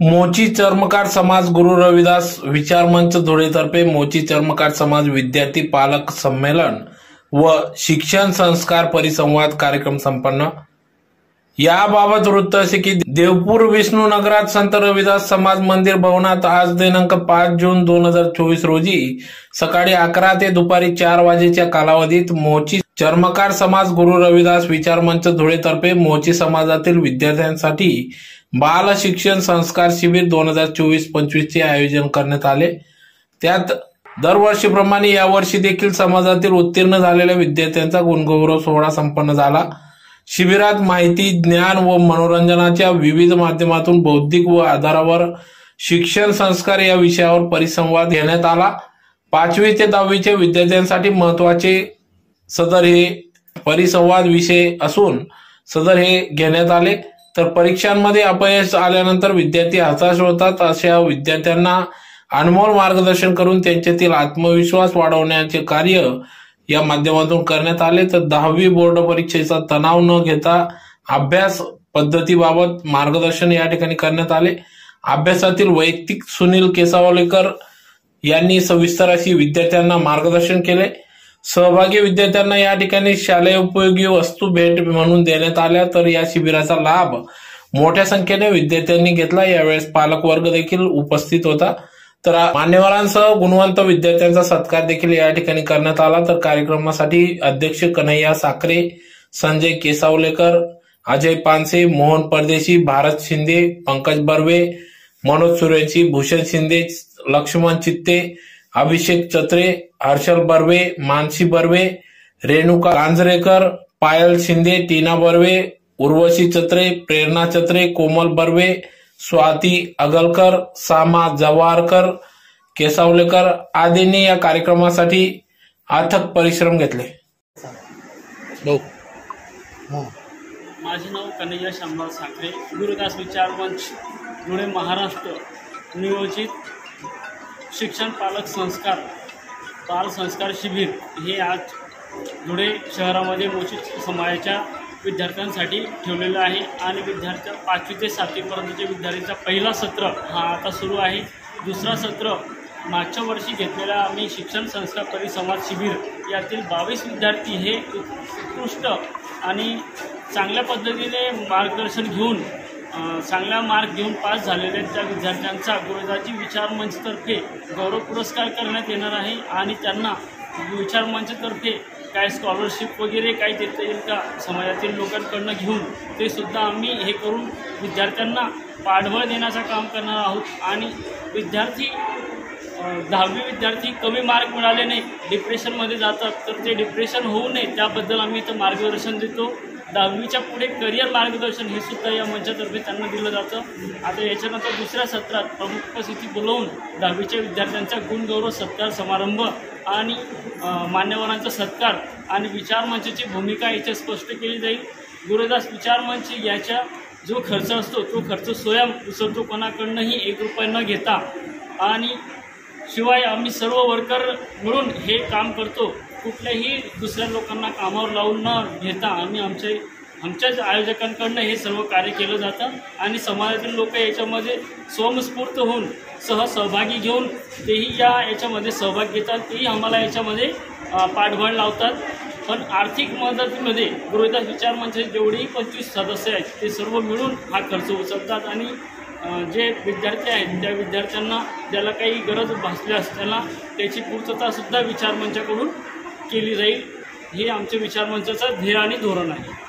मोची चर्मकार समाज गुरु रविदास विचारमंच धुळेतर्फे मोची चर्मकार समाज विद्यार्थी पालक संमेलन व शिक्षण संस्कार परिसंवाद कार्यक्रम संपन्न याबाबत वृत्त असे की देवपूर विष्णू नगरात संत रविदास समाज मंदिर भवनात आज दिनांक पाच जून दोन हजार चोवीस रोजी सकाळी अकरा ते दुपारी चार वाजेच्या कालावधीत मोची चर्मकार समाज गुरु रविदास विचारमंच धुळेतर्फे मोची समाजातील विद्यार्थ्यांसाठी बाल शिक्षण संस्कार शिबिर दोन हजार चोवीस पंचवीस चे आयोजन करण्यात आले. त्यात दरवर्षीप्रमाणे यावर्षी देखील समाजातील उत्तीर्ण झालेल्या विद्यार्थ्यांचा गुणगौरव सोहळा संपन्न झाला. शिबिरात माहिती ज्ञान व मनोरंजनाच्या विविध माध्यमातून बौद्धिक व आधारावर शिक्षण संस्कार या विषयावर परिसंवाद घेण्यात आला. पाचवी ते दहावीच्या विद्यार्थ्यांसाठी महत्त्वाचे सदर हे परिसंवाद विषय असून सदर हे घेण्यात आले. तर परीक्षांमध्ये अपयश आल्यानंतर विद्यार्थी हताश होतात अशा विद्यार्थ्यांना अनमोल मार्गदर्शन करून त्यांच्यातील आत्मविश्वास वाढवण्याचे कार्य या माध्यमातून करण्यात आले. तर दहावी बोर्ड परीक्षेचा तणाव न घेता अभ्यास पद्धतीबाबत मार्गदर्शन या ठिकाणी करण्यात आले. अभ्यासातील वैयक्तिक सुनील केसावलेकर यांनी सविस्तर अशी विद्यार्थ्यांना मार्गदर्शन केले. सहभागी विद्यार्थ्यांना या ठिकाणी शालेय उपयोगी वस्तू भेट म्हणून देण्यात आल्या. तर या शिबिराचा लाभ मोठ्या संख्येने विद्यार्थ्यांनी घेतला. यावेळेस पालक वर्ग देखील उपस्थित होता. तर मान्यवरांसह गुणवंत विद्यार्थ्यांचा सत्कार देखील या ठिकाणी करण्यात आला. तर कार्यक्रमासाठी अध्यक्ष कन्हैया साखरे संजय केसावलेकर अजय पानसे मोहन परदेशी भारत शिंदे पंकज बर्वे मनोज सूर्यवंशी भूषण शिंदे लक्ष्मण चित्ते अभिषेक चत्रे हर्षल बर्वे मानसी बर्वे रेणुका गांजरेकर पायल शिंदे टीना बर्वे उर्वशी चत्रे प्रेरणा चत्रे कोमल बर्वे स्वाती अगलकर सामा जवारकर केसावलेकर आदींनी या कार्यक्रमासाठी अथक परिश्रम घेतले. माझे नाव कन्हैया शामराव साखरे. गुरुदास विचार मंच धुळे महाराष्ट्र. नियोजित शिक्षण पालक संस्कार बाल संस्कार शिबिर हे आज धुळे शहरामध्ये मोठी समाजाच्या विद्यार्थ्यांसाठी ठेवलेलं आहे. आणि विद्यार्थ्या पाचवी ते सातवीपर्यंतच्या विद्यार्थ्यांचा पहिला सत्र हा आता सुरू आहे. दुसरा सत्र मागच्या वर्षी घेतलेला आम्ही शिक्षण संस्था परिसंवाद शिबिर यातील बावीस विद्यार्थी हे उत्कृष्ट आणि चांगल्या पद्धतीने मार्गदर्शन घेऊन चांगला मार्क घेऊन पास झालेल्या त्या विद्यार्थ्यांचा गुरुदाजी विचार मंचतर्फे गौरव पुरस्कार करण्यात येणार आहे. आणि त्यांना विचार मंचतर्फे काय स्कॉलरशिप वगैरे काय देता येईल का समाजातील लोकांकडनं घेऊन? ते सुद्धा आम्ही हे करून विद्यार्थ्यांना पाठबळ देण्याचं काम करणार आहोत. आणि विद्यार्थी दहावी विद्यार्थी कमी मार्क मिळाले नाही डिप्रेशनमध्ये जातात. तर ते डिप्रेशन होऊ नये त्याबद्दल आम्ही इथं मार्गदर्शन देतो. दहावीच्या पुढे करिअर मार्गदर्शन हे सुद्धा या मंचातर्फे त्यांना दिलं जातं. आता याच्यानंतर दुसऱ्या सत्रात प्रमुख उपस्थिती बोलवून दहावीच्या विद्यार्थ्यांचा गुणगौरव सत्कार समारंभ आणि मान्यवरांचा सत्कार आणि विचारमंचाची भूमिका याच्यात स्पष्ट केली जाईल. गुरुदास विचारमंच याच्या जो खर्च असतो तो खर्च स्वयं उचलतो कोणाकडनंही एक रुपये न घेता आणि शिवाय आम्ही सर्व वर्कर मिळून हे काम करतो. कुठल्याही दुसऱ्या लोकांना कामावर लावून न घेता आम्ही आमचे आमच्याच आयोजकांकडनं हे सर्व कार्य केलं जातं. आणि समाजातील लोक याच्यामध्ये स्वमस्फूर्त होऊन सहसहभागी घेऊन तेही या याच्यामध्ये सहभाग घेतात. तेही आम्हाला याच्यामध्ये पाठबळ लावतात. पण आर्थिक मदतीमध्ये गृहिता विचार म्हणजे जेवढेही पंचवीस सदस्य आहेत ते सर्व मिळून हा खर्च उचलतात. आणि जे विद्यार्थी आहेत त्या विद्यार्थ्यांना ज्याला काही गरज भासल्यास त्याला त्याची पूर्ततासुद्धा विचारमंचाकडून केली जाईल हे आमच्या विचारमंचाचं ध्येय आणि धोरण आहे.